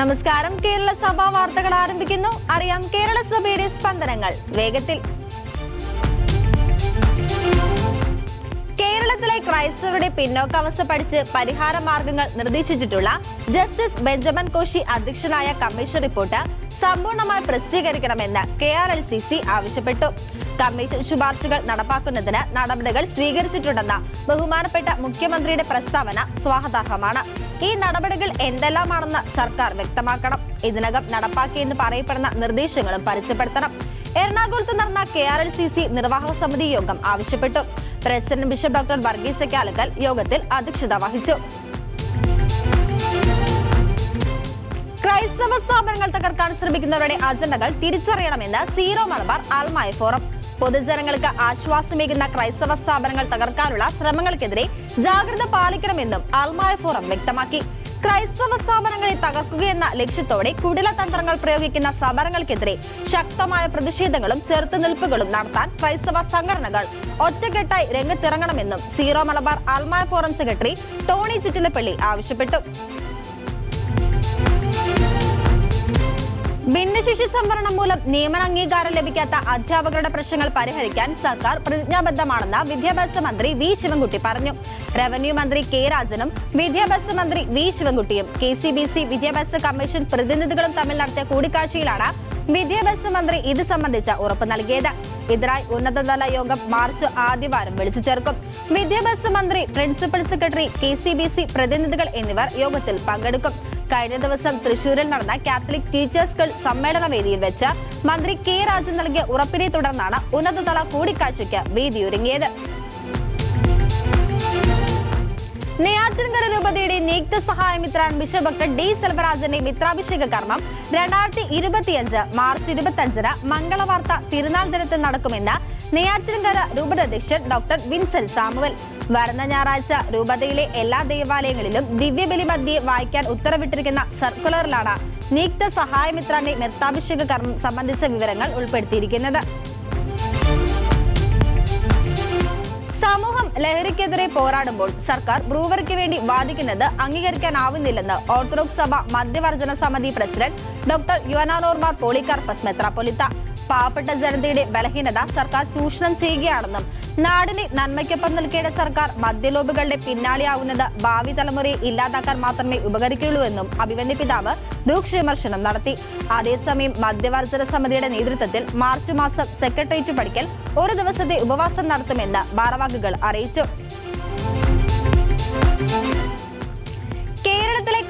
നമസ്കാരം. കേരള സഭാ വാർത്തകൾ ആരംഭിക്കുന്നു. അറിയാം കേരള സഭയുടെ സ്പന്ദനങ്ങൾ. വേഗത്തിൽ. കേരളത്തിലെ ക്രൈസ്തവരുടെ പിന്നോക്കാവസ്ഥ പഠിച്ച് പരിഹാര മാർഗങ്ങൾ നിർദ്ദേശിച്ചിട്ടുള്ള ജസ്റ്റിസ് ബെഞ്ചമിൻ കോശി അധ്യക്ഷനായ കമ്മീഷൻ റിപ്പോർട്ട് സമ്പൂർണമായി പ്രസിദ്ധീകരിക്കണമെന്ന് K R L C C ആവശ്യപ്പെട്ടു. കമ്മീഷൻ ശുപാർശകൾ നടപ്പാക്കുന്നതിന് നടപടികൾ സ്വീകരിച്ചിട്ടുണ്ടെന്ന ബഹുമാനപ്പെട്ട മുഖ്യമന്ത്രിയുടെ പ്രസ്താവന സ്വാഗതാർഹമാണ്. ഈ നടപടികൾ എന്തെല്ലാമാണെന്ന് സർക്കാർ വ്യക്തമാക്കണം. ഇതിനകം നടപ്പാക്കിയെന്ന് പറയപ്പെടുന്ന നിർദ്ദേശങ്ങളും പരസ്യപ്പെടുത്തണം. എറണാകുളത്ത് നടന്ന K R L C C നിർവാഹക സമിതി യോഗം ആവശ്യപ്പെട്ടു. President bishop doctor Varghese Kalakkal യോഗത്തിൽ അധ്യക്ഷത വഹിച്ചു. ക്രൈസ്തവ സ്ഥാപനങ്ങൾ തകർക്കാൻ ശ്രമിക്കുന്നവരുടെ അജണ്ടകൾ തിരിച്ചറിയണമെന്ന് സീറോ മലബാർ ആൽമായ ഫോറം. പൊതുജനങ്ങൾക്ക് ആശ്വാസമേകുന്ന ക്രൈസ്തവ സ്ഥാപനങ്ങൾ തകർക്കാനുള്ള ശ്രമങ്ങൾക്കെതിരെ ജാഗ്രത പാലിക്കണമെന്നും അൽമായ ഫോറം വ്യക്തമാക്കി. ക്രൈസ്തവ സ്ഥാപനങ്ങളെ തകർക്കുകയെന്ന ലക്ഷ്യത്തോടെ കുടില തന്ത്രങ്ങൾ പ്രയോഗിക്കുന്ന സമരങ്ങൾക്കെതിരെ ശക്തമായ പ്രതിഷേധങ്ങളും ചെറുത്തുനിൽപ്പുകളും നടത്താൻ ക്രൈസ്തവ സംഘടനകൾ ഒറ്റക്കെട്ടായി രംഗത്തിറങ്ങണമെന്നും സീറോ മലബാർ അൽമായ ഫോറം സെക്രട്ടറി ടോണി ചുറ്റിലപ്പള്ളി ആവശ്യപ്പെട്ടു. ഭിന്നശേഷി സംവരണം മൂലം നിയമന അംഗീകാരം ലഭിക്കാത്ത അധ്യാപകരുടെ പ്രശ്നങ്ങൾ പരിഹരിക്കാൻ സർക്കാർ പ്രതിജ്ഞാബദ്ധമാണെന്ന് വിദ്യാഭ്യാസ മന്ത്രി വി ശിവൻകുട്ടി പറഞ്ഞു. റവന്യൂ മന്ത്രി കെ രാജനും വിദ്യാഭ്യാസ മന്ത്രി വി ശിവൻകുട്ടിയും കെ സി ബി സി വിദ്യാഭ്യാസ കമ്മീഷൻ പ്രതിനിധികളും തമ്മിൽ നടത്തിയ കൂടിക്കാഴ്ചയിലാണ് വിദ്യാഭ്യാസ മന്ത്രി ഇത് സംബന്ധിച്ച ഉറപ്പ് നൽകിയത്. ഇതിനായി ഉന്നതതല യോഗം മാർച്ച് ആദ്യവാരം വിളിച്ചു ചേർക്കും. വിദ്യാഭ്യാസ മന്ത്രി പ്രിൻസിപ്പൽ സെക്രട്ടറി കെ പ്രതിനിധികൾ എന്നിവർ യോഗത്തിൽ പങ്കെടുക്കും. കഴിഞ്ഞ ദിവസം തൃശൂരിൽ നടന്ന കാത്തലിക് ടീച്ചേഴ്സ് സമ്മേളന വേദിയിൽ വെച്ച് മന്ത്രി കെ രാജൻ നൽകിയ ഉറപ്പിനെ തുടർന്നാണ് ഉന്നതതല കൂടിക്കാഴ്ചയ്ക്ക് വേദിയൊരുങ്ങിയത് നെയ്യാറ്റിൻകര രൂപതയുടെ നിയുക്ത സഹായ മിത്രാൻ ബിഷപ്പ് ഡി സെൽവരാജന്റെ മിത്രാഭിഷേക കർമ്മം രണ്ടായിരത്തി ഇരുപത്തിയഞ്ച് മാർച്ച് ഇരുപത്തിയഞ്ചിന് മംഗളവാർത്ത തിരുനാൾ ദിനത്തിൽ നടക്കുമെന്ന് നെയ്യാറ്റിൻകര രൂപത അധ്യക്ഷൻ ഡോക്ടർ വിൻസെന്റ് സാമുവൽ. വരുന്ന ഞായറാഴ്ച രൂപതയിലെ എല്ലാ ദേവാലയങ്ങളിലും ദിവ്യബലി മധ്യേ വായിക്കാൻ ഉത്തരവിട്ടിരിക്കുന്ന സർക്കുലറിലാണ് നിയുക്ത സഹായമിത്രാന്റെ നൃത്താഭിഷേക കർമ്മം സംബന്ധിച്ച വിവരങ്ങൾ ഉൾപ്പെടുത്തിയിരിക്കുന്നത്. സമൂഹം ലഹരിക്കെതിരെ പോരാടുമ്പോൾ സർക്കാർ ബ്രൂവറിക്ക് വേണ്ടി വാദിക്കുന്നത് അംഗീകരിക്കാനാവുന്നില്ലെന്ന് ഓർത്തഡോക്സ് സഭ മദ്യവർജന സമിതി പ്രസിഡന്റ് ഡോക്ടർ യുവനാനോർമാർ പോളികാർപ്പസ് പൊലിത്ത പാവപ്പെട്ട ജനതയുടെ ബലഹീനത സർക്കാർ ചൂഷണം ചെയ്യുകയാണെന്നും നാടിനെ നന്മയ്ക്കൊപ്പം നിൽക്കേണ്ട സർക്കാർ മദ്യലോബികളുടെ പിന്നാലെയാവുന്നത് ഭാവി തലമുറയെ ഇല്ലാതാക്കാൻ മാത്രമേ ഉപകരിക്കുള്ളൂ എന്നും അഭിമന്യ പിതാവ് രൂക്ഷ വിമർശനം നടത്തി. അതേസമയം മദ്യവർജന സമിതിയുടെ നേതൃത്വത്തിൽ മാർച്ച് മാസം സെക്രട്ടേറിയറ്റ് പഠിക്കൽ ഒരു ദിവസത്തെ ഉപവാസം നടത്തുമെന്ന് ഭാരവാഹികൾ അറിയിച്ചു.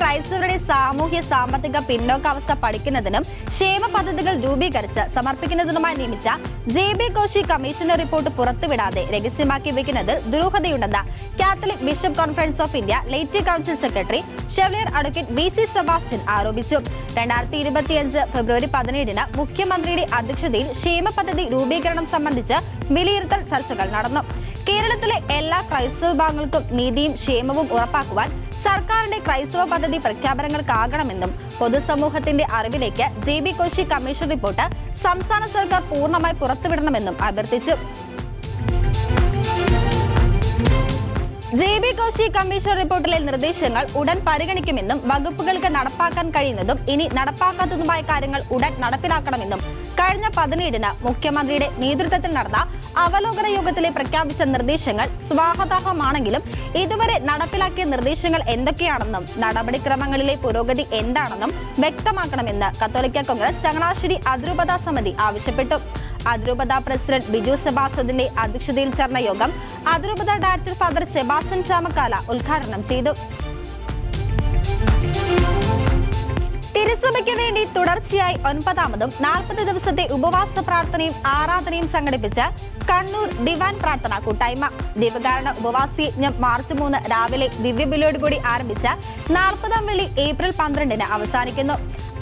ക്രൈസ്തവരുടെ സാമൂഹ്യ സാമ്പത്തിക പിന്നോക്കാവസ്ഥ പഠിക്കുന്നതിനും ക്ഷേമ പദ്ധതികൾ രൂപീകരിച്ച് സമർപ്പിക്കുന്നതിനുമായി നിയമിച്ച ജെ ബി കോശി കമ്മീഷന്റെ റിപ്പോർട്ട് പുറത്തുവിടാതെ രഹസ്യമാക്കി വെക്കുന്നതിൽ ദുരൂഹതയുണ്ടെന്ന് Catholic bishop conference of India laity council secretary chevalier advocate V C Sebastian ആരോപിച്ചു. രണ്ടായിരത്തി ഇരുപത്തിയഞ്ച് ഫെബ്രുവരി പതിനേഴിന് മുഖ്യമന്ത്രിയുടെ അധ്യക്ഷതയിൽ ക്ഷേമ പദ്ധതി രൂപീകരണം സംബന്ധിച്ച് വിലയിരുത്തൽ ചർച്ചകൾ നടന്നു. കേരളത്തിലെ എല്ലാ ക്രൈസ്തവ വിഭാഗങ്ങൾക്കും നീതിയും ക്ഷേമവും ഉറപ്പാക്കുവാൻ സർക്കാരിന്റെ ക്രൈസ്തവ പദ്ധതി പ്രഖ്യാപനങ്ങൾക്കാകണമെന്നും പൊതുസമൂഹത്തിന്റെ അറിവിലേക്ക് J B Koshy commission report സംസ്ഥാന സർക്കാർ പൂർണമായി പുറത്തുവിടണമെന്നും അഭ്യർത്ഥിച്ചു. ജെ ബി കോശി കമ്മീഷൻ റിപ്പോർട്ടിലെ നിർദ്ദേശങ്ങൾ ഉടൻ പരിഗണിക്കുമെന്നും വകുപ്പുകൾക്ക് നടപ്പാക്കാൻ കഴിയുന്നതും ഇനി നടപ്പാക്കാത്തതുമായ കാര്യങ്ങൾ ഉടൻ നടപ്പിലാക്കണമെന്നും കഴിഞ്ഞ പതിനേഴിന് മുഖ്യമന്ത്രിയുടെ നേതൃത്വത്തിൽ നടന്ന അവലോകന യോഗത്തിലെ പ്രഖ്യാപിച്ച നിർദ്ദേശങ്ങൾ സ്വാഗതാർഹമാണെങ്കിലും ഇതുവരെ നടപ്പിലാക്കിയ നിർദ്ദേശങ്ങൾ എന്തൊക്കെയാണെന്നും നടപടിക്രമങ്ങളിലെ പുരോഗതി എന്താണെന്നും വ്യക്തമാക്കണമെന്ന് കത്തോലിക്ക കോൺഗ്രസ് ചങ്ങനാശ്ശേരി അതിരൂപതാ സമിതി ആവശ്യപ്പെട്ടു. അതിരൂപത പ്രസിഡന്റ് ബിജു സെബാസ്റ്റ്യന്റെ അധ്യക്ഷതയിൽ ചേർന്ന യോഗം അതിരൂപത ഡയറക്ടർ ഫാദർ സെബാസ്റ്റ്യൻ ചാമക്കാല ഉദ്ഘാടനം ചെയ്തു. തിരുസഭയ്ക്ക് വേണ്ടി തുടർച്ചയായി ഒൻപതാമതും നാൽപ്പത് ദിവസത്തെ ഉപവാസ പ്രാർത്ഥനയും ആരാധനയും സംഘടിപ്പിച്ച കണ്ണൂർ ദിവാൻ പ്രാർത്ഥന കൂട്ടായ്മ. ദിവകാരണ ഉപവാസ യജ്ഞം മാർച്ച് മൂന്ന് രാവിലെ ദിവ്യബലിയോടുകൂടി ആരംഭിച്ച നാൽപ്പതാം വെള്ളി ഏപ്രിൽ പന്ത്രണ്ടിന് അവസാനിക്കുന്നു.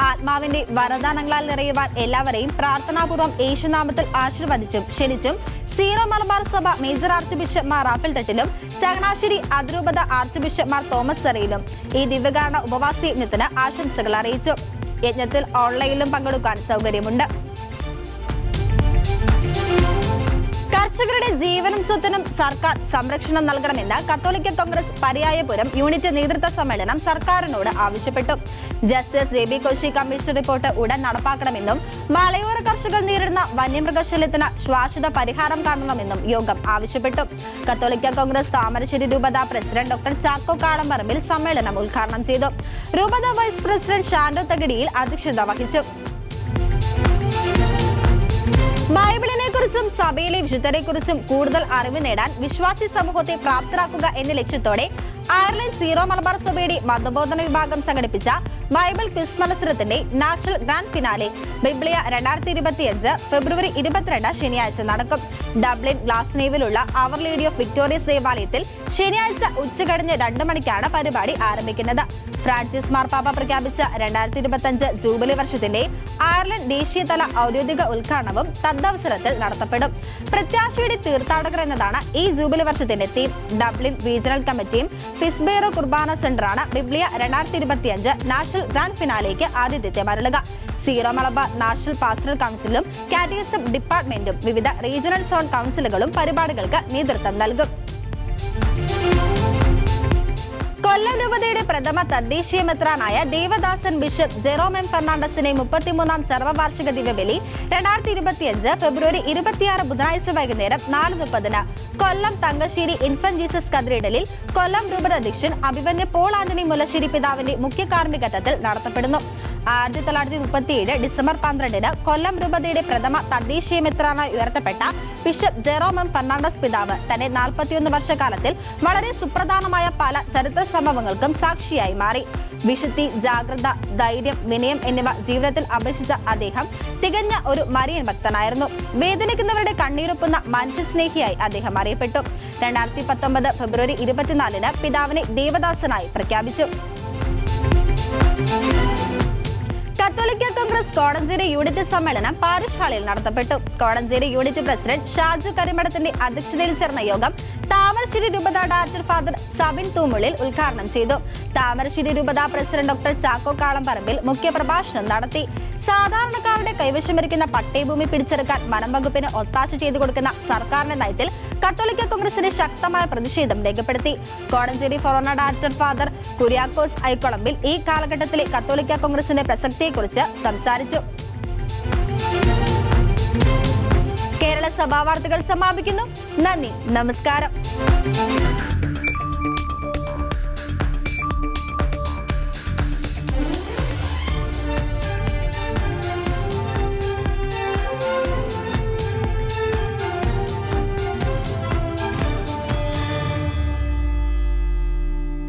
ആത്മാവിന്റെ വരദാനങ്ങളാൽ നിറയുവാൻ എല്ലാവരെയും പ്രാർത്ഥനാപൂർവം യേശുനാമത്തിൽ ആശീർവദിച്ചും ക്ഷണിച്ചും സീറോ മലബാർ സഭ major archbishop Mar Raphael തട്ടിലും ചങ്ങനാശ്ശേരി അതിരൂപത ആർച്ച് ബിഷപ്പ് മാർ തോമസ് സെറയിലും ഈ ദിവ്യകാരണ ഉപവാസ യജ്ഞത്തിന് ആശംസകൾ അറിയിച്ചു. യജ്ഞത്തിൽ ഓൺലൈനിലും പങ്കെടുക്കാൻ സൗകര്യമുണ്ട്. കർഷകരുടെ ജീവനും സ്വത്തിനും സർക്കാർ സംരക്ഷണം നൽകണമെന്ന് കത്തോലിക്ക കോൺഗ്രസ് പര്യായപുരം യൂണിറ്റ് നേതൃത്വ സമ്മേളനം സർക്കാരിനോട് ആവശ്യപ്പെട്ടു. Justice J B Koshy commission report ഉടൻ നടപ്പാക്കണമെന്നും മലയോര കർഷകർ നേരിടുന്ന വന്യമൃഗശല്യത്തിന് ശ്വാശ്വത പരിഹാരം കാണണമെന്നും യോഗം ആവശ്യപ്പെട്ടു. കത്തോലിക്ക കോൺഗ്രസ് താമരശ്ശേരി രൂപത പ്രസിഡന്റ് ഡോക്ടർ ചാക്കോ കാളമ്പറമ്പിൽ സമ്മേളനം ഉദ്ഘാടനം ചെയ്തു. രൂപത വൈസ് പ്രസിഡന്റ് ഷാൻഡോ തകടിയിൽ അധ്യക്ഷത വഹിച്ചു. ബൈബിളിനെ കുറിച്ചും സഭയിലെ വിശുദ്ധരെ കുറിച്ചും കൂടുതൽ അറിവ് നേടാൻ വിശ്വാസി സമൂഹത്തെ പ്രാപ്തരാക്കുക എന്ന ലക്ഷ്യത്തോടെ അയർലൻഡ് സീറോ മലബാർ സഭയുടെ മതബോധന വിഭാഗം സംഘടിപ്പിച്ച ബൈബിൾ ക്വിസ് മത്സരത്തിന്റെ നാഷണൽ ഗ്രാൻഡ് ഫിനാലെ ബിബ്ലിയ രണ്ടായിരത്തി ഇരുപത്തിയഞ്ച് ഫെബ്രുവരി ഇരുപത്തിരണ്ട് ശനിയാഴ്ച നടക്കും. ഡബ്ലിൻ ഗ്ലാസ്നേവിലുള്ള അവർ ലേഡി ഓഫ് വിക്ടോറിയസ് ദേവാലയത്തിൽ ശനിയാഴ്ച ഉച്ചകഴിഞ്ഞ് രണ്ട് മണിക്കാണ് പരിപാടി ആരംഭിക്കുന്നത്. ഫ്രാൻസിസ് മാർപ്പാപ്പ പ്രഖ്യാപിച്ച രണ്ടായിരത്തി ഇരുപത്തിയഞ്ച് ജൂബിലി വർഷത്തിന്റെ അയർലൻഡ് ദേശീയതല ഔദ്യോഗിക ഉദ്ഘാടനവും തദ്വസരത്തിൽ നടത്തപ്പെടും. പ്രത്യാശയുടെ തീർത്ഥാടകർ എന്നതാണ് ഈ ജൂബിലി വർഷത്തിന്റെ തീം ഡബ്ലിൻ റീജിയണൽ കമ്മിറ്റിയും ഫിസ്ബെയറോ കുർബാന സെന്ററാണ് ബിബ്ലിയ രണ്ടായിരത്തി ഇരുപത്തിയഞ്ച് നാഷണൽ ഗ്രാൻഡ് ഫിനാലേക്ക് ആതിഥ്യത്തെ മരളുക. സീറോ മലബാർ നാഷണൽ പാസ്റ്ററൽ കൗൺസിലും കാറ്റിയസം ഡിപ്പാർട്ട്മെന്റും വിവിധ റീജിയണൽ സോൺ കൗൺസിലുകളും പരിപാടികൾക്ക് നേതൃത്വം നൽകും. കൊല്ലം രൂപതയുടെ പ്രഥമ തദ്ദേശീയ മെത്രാനായ ദേവദാസൻ ബിഷപ്പ് ജെറോം എം ഫെർണാണ്ടസിനെ മുപ്പത്തിമൂന്നാം സർവവാർഷിക ദിവബലി രണ്ടായിരത്തി ഇരുപത്തിയഞ്ച് ഫെബ്രുവരി ഇരുപത്തിയാറ് ബുധനാഴ്ച വൈകുന്നേരം നാല് മുപ്പതിന്. കൊല്ലം തങ്കശ്ശേരി ഇൻഫന്റ് ജീസസ് കത്തീഡ്രലിൽ കൊല്ലം രൂപത അധ്യക്ഷൻ അഭിമന്യ പോൾ ആന്റണി മുല്ലശ്ശേരി പിതാവിന്റെ മുഖ്യ കാർമ്മികത്വത്തിൽ നടത്തപ്പെടുന്നു. ആയിരത്തി തൊള്ളായിരത്തി മുപ്പത്തിയേഴ് ഡിസംബർ പന്ത്രണ്ടിന് കൊല്ലം രൂപതയുടെ പ്രഥമ തദ്ദേശീയ മിത്രാനായി ഉയർത്തപ്പെട്ട ബിഷപ്പ് ജെറോമം ഫെർണാണ്ടസ് പിതാവ് തന്റെ നാൽപ്പത്തിയൊന്ന് വർഷക്കാലത്തിൽ വളരെ സുപ്രധാനമായ പല ചരിത്ര സംഭവങ്ങൾക്കും സാക്ഷിയായി മാറി. വിശുദ്ധി ജാഗ്രത ധൈര്യം വിനയം എന്നിവ ജീവിതത്തിൽ അപേക്ഷിച്ച അദ്ദേഹം തികഞ്ഞ ഒരു മരിയൻ ഭക്തനായിരുന്നു. വേദനിക്കുന്നവരുടെ കണ്ണീരൊപ്പുന്ന മനുഷ്യസ്നേഹിയായി അദ്ദേഹം അറിയപ്പെട്ടു. രണ്ടായിരത്തി പത്തൊമ്പത് ഫെബ്രുവരി ഇരുപത്തിനാലിന് പിതാവിനെ ദേവദാസനായി പ്രഖ്യാപിച്ചു. കത്തോലിക്ക കോൺഗ്രസ് കോടഞ്ചേരി യൂണിറ്റ് സമ്മേളനം പാരിഷ് ഹാളിൽ നടത്തപ്പെട്ടു. കോടഞ്ചേരി യൂണിറ്റ് പ്രസിഡന്റ് ഷാജു കരിമടത്തിന്റെ അധ്യക്ഷതയിൽ ചേർന്ന യോഗം താമരശ്ശേരി രൂപത ഡയറക്ടർ ഫാദർ സബിൻ തൂമുളിൽ ഉദ്ഘാടനം ചെയ്തു. താമരശ്ശേരി രൂപത പ്രസിഡന്റ് ഡോക്ടർ ചാക്കോ കാളംപറമ്പിൽ മുഖ്യപ്രഭാഷണം നടത്തി. സാധാരണക്കാരുടെ കൈവശമിരിക്കുന്ന പട്ടയഭൂമി പിടിച്ചെടുക്കാൻ വനം വകുപ്പിന് ഒത്താശ ചെയ്തു കൊടുക്കുന്ന സർക്കാരിന്റെ നയത്തിൽ കത്തോലിക്ക കോൺഗ്രസിന് ശക്തമായ പ്രതിഷേധം രേഖപ്പെടുത്തി. Kodanchery forane director father Kuriakose ഐക്കൊളമ്പിൽ ഈ കാലഘട്ടത്തിലെ കത്തോലിക്ക കോൺഗ്രസിന്റെ പ്രസക്തിയെക്കുറിച്ച് സംസാരിച്ചു. കേരള സഭാ വാർത്തകൾ സമാപിക്കുന്നു. നന്ദി നമസ്കാരം.